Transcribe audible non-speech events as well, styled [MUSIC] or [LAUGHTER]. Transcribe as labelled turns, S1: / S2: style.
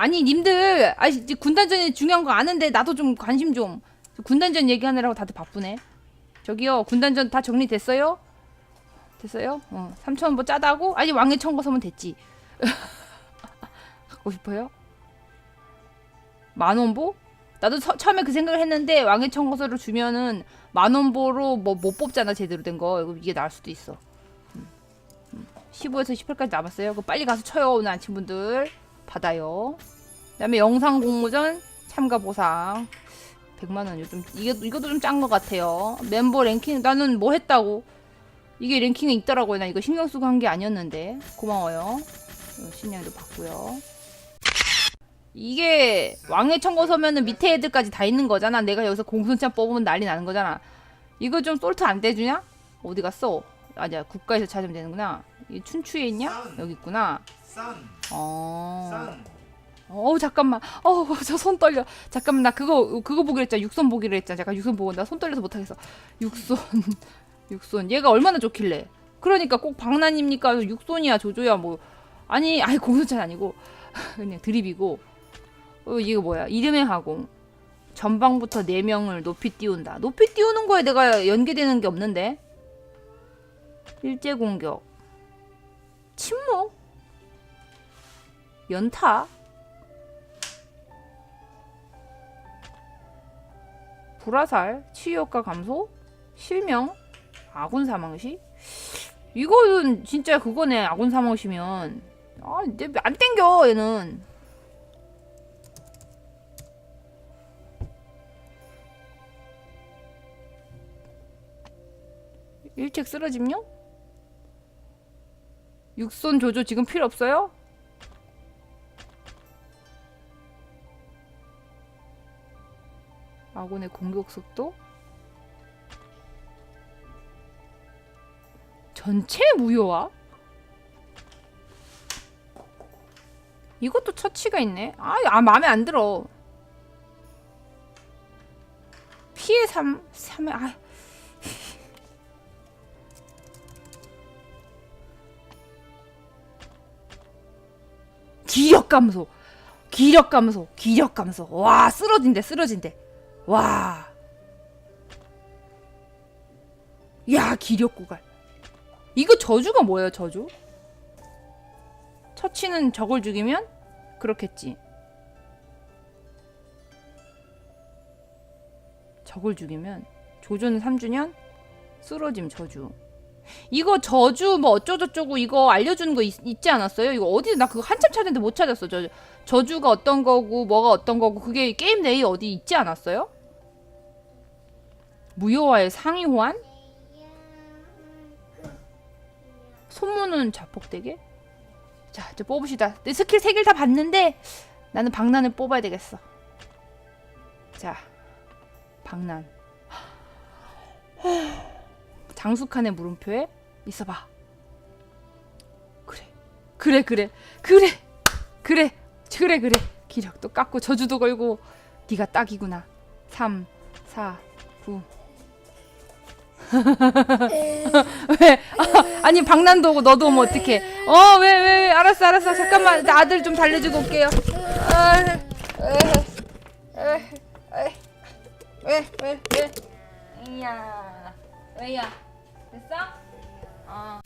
S1: 아니 님들 아 이제 군단전이 중요한 거 아는데 나도 좀 관심 좀 군단전 얘기하느라고 다들 바쁘네 저기요 군단전 다 정리됐어요? 됐어요? 어 3천원 뭐 짜다고? 아니 왕의 청거 서면 됐지 [LAUGHS] 갖고 싶어요? 만원보? 나도 서- 처음에 그 생각을 했는데 왕의 청거서를 주면은 만원보로 뭐 못 뽑잖아 제대로 된거 이게 나을 수도 있어 15에서 18까지 남았어요. 그 빨리 가서 쳐요. 오늘 아침 분들 받아요. 그다음에 영상 공모전 참가 보상 100만 원이요. 좀 이게 이것도 좀 짠 것 같아요. 멤버 랭킹 나는 뭐 했다고 이게 랭킹에 있더라고요. 나 이거 신경 쓰고 한 게 아니었는데 고마워요. 어, 신냥이도 받고요. 이게 왕의 청거 서면은 밑에 애들까지 다 있는 거잖아. 내가 여기서 공손참 뽑으면 난리 나는 거잖아. 이거 좀 솔트 안 떼주냐? 어디 갔어? 아니야 국가에서 찾으면 되는구나. 이 춘추에 있냐? 여기 있구나.
S2: 싼,
S1: 어.
S2: 싼.
S1: 어 잠깐만. 어저 [LAUGHS] 손 떨려. 잠깐만 나 그거 그거 보기로 했잖아. 육손 보기로 했잖아. 잠깐 육손 보고 나 손 떨려서 못 하겠어. 육손 [LAUGHS] 육손 얘가 얼마나 좋길래? 그러니까 꼭 박난입니까? 육손이야 조조야 뭐 아니 아니 공손찬 아니고 [LAUGHS] 그냥 드립이고 어 이거 뭐야 이름의 하공 전방부터 네 명을 높이 띄운다. 높이 띄우는 거에 내가 연계되는 게 없는데 일제 공격 침묵 연타 불화살 치유효과 감소 실명 아군 사망시 이거는 진짜 그거네 아군 사망시면 아 안 땡겨 얘는 일책 쓰러짐요? 육손 조조 지금 필요 없어요? 아군의 공격 속도? 전체 무효화? 이것도 처치가 있네. 아, 아 마음에 안 들어. 피해 3, 3에, 아. [LAUGHS] 기력 감소. 기력 감소. 기력 감소. 와, 쓰러진대, 쓰러진대. 와. 야, 기력 고갈. 이거 저주가 뭐예요, 저주? 처치는 적을 죽이면 그렇겠지. 적을 죽이면 조조는 3주년 쓰러짐 저주. 이거 저주 뭐 어쩌고저쩌고 이거 알려주는 거 있, 지 않았어요? 이거 어디 나 그거 한참 찾았는데 못 찾았어. 저 저주가 어떤 거고 뭐가 어떤 거고 그게 게임 내에 어디 있지 않았어요? 무효화의 상위 호환? 손모는 자폭되게? 자, 이제 뽑읍시다. 내 스킬 3개를 다 봤는데 나는 박난을 뽑아야 되겠어. 자, 박난. 장수칸의 물음표에 있어봐. 그래, 그래, 그래, 그래, 그래, 그래, 그래. 기력도 깎고 저주도 걸고 네가 딱이구나. 3, 4, 9. 왜? 아, 아니 박난도 오고 너도 오면 어떡해? 어, 왜, 왜, 왜? 알았어, 알았어. 잠깐만, 나 아들 좀 달래주고 올게요. 아, 에, 에, 에, 왜, 왜, 왜? 이야, 왜야? 됐어? 어.